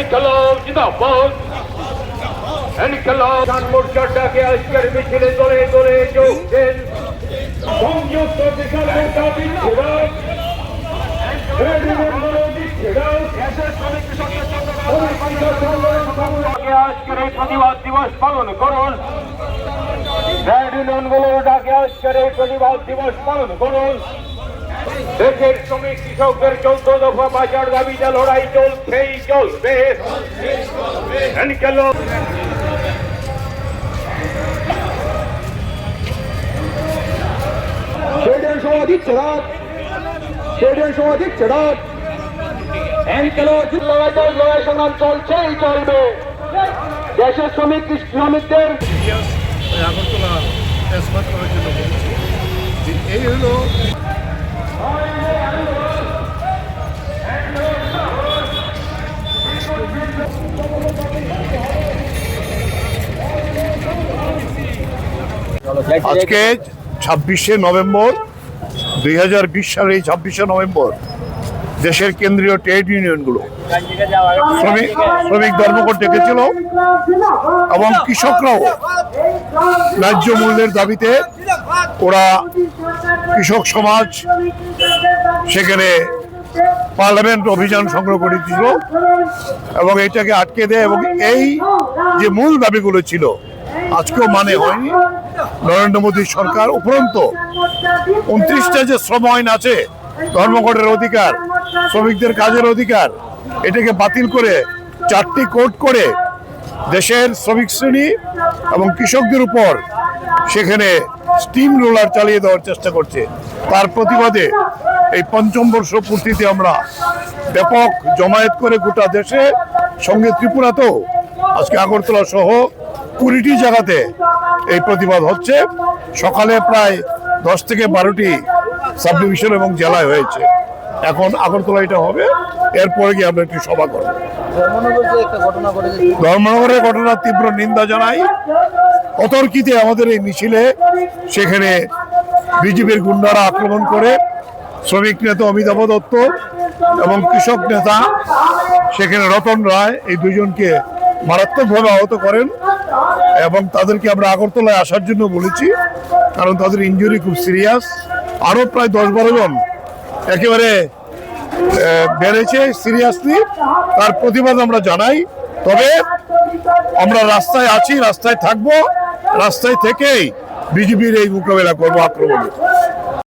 ইনকলাব জিন্দাবাদ ইনকলাব খান মোর্চার ডাকে আজকের মিছিলে দলে দলে যোগ দেন সংযুক্ত কিষাণ মোর্চা বিচ্ছেদা ট্রেড ইউনিয়নগুলো বিচ্ছেদা আজকের এই প্রতিবাদ দিবস পালন করুন ট্রেড ইউনিয়নগুলোর ডাকে আজকের এই প্রতিবাদ দিবস পালন করুন দেশের শ্রমিক কৃষকদের চৌদ্দ দফা বাজার দাবিতে লড়াই চলছেই চলবে। সমাধিক চেরাত লড়াই সংগ্রাম চলছেই চলবে দেশের শ্রমিক শ্রমিকদের আগরতলা জন্য এই হলো আজকে ছাব্বিশে নভেম্বর, দুই হাজার বিশ সালের এই ছাব্বিশে নভেম্বর দেশের কেন্দ্রীয় ট্রেড ইউনিয়নগুলো শ্রমিক শ্রমিক ধর্মঘট ডেকেছিল এবং কৃষকরাও ন্যায্য মূল্যের দাবিতে ওরা কৃষক সমাজ সেখানে পার্লামেন্ট অভিযান সংগ্রহ করেছিল এবং এটাকে আটকে দেয় এবং এই যে মূল দাবিগুলো ছিল, আজকেও মানে হয়নি। নরেন্দ্র মোদী সরকার উপরন্ত উনত্রিশটা যে শ্রম আইন আছে, ধর্মঘটের অধিকার, শ্রমিকদের কাজের অধিকার, এটাকে বাতিল করে চারটি কোর্ট করে দেশের শ্রমিক শ্রেণি এবং কৃষকদের উপর সেখানে স্টিম রোলার চালিয়ে দেওয়ার চেষ্টা করছে। তার প্রতিবাদে এই পঞ্চম বর্ষ পূর্তিতে আমরা ব্যাপক জমায়েত করে গোটা দেশে, সঙ্গে ত্রিপুরাতেও, আজকে আগরতলা সহ কুড়িটি জায়গাতে এই প্রতিবাদ হচ্ছে। সকালে প্রায় দশ থেকে বারোটি সাব ডিভিশন এবং জেলায় হয়েছে। এখন আগরতলা এটা হবে। এরপরে গিয়ে আমরা একটি সভা করব। ধর্মনগর যে একটা ঘটনা তীব্র নিন্দা জানাই। অতর্কিতে আমাদের এই মিছিলে সেখানে বিজেপির গুন্ডারা আক্রমণ করে শ্রমিক নেতা অমিতাভ দত্ত এবং কৃষক নেতা সেখানে রতন রায় এই দুজনকে মারাত্মকভাবে আহত করেন এবং তাদেরকে আমরা আগরতলায় আসার জন্য বলেছি, কারণ তাদের ইঞ্জুরি খুব সিরিয়াস আরও প্রায় দশ বারো জন একেবারে বেড়েছে সিরিয়াসলি তার প্রতিবাদ আমরা জানাই। তবে আমরা রাস্তায় আছি, রাস্তায় থাকব। রাস্তায় থেকেই বিজেপির এই মোকাবেলা করব আক্রমণ।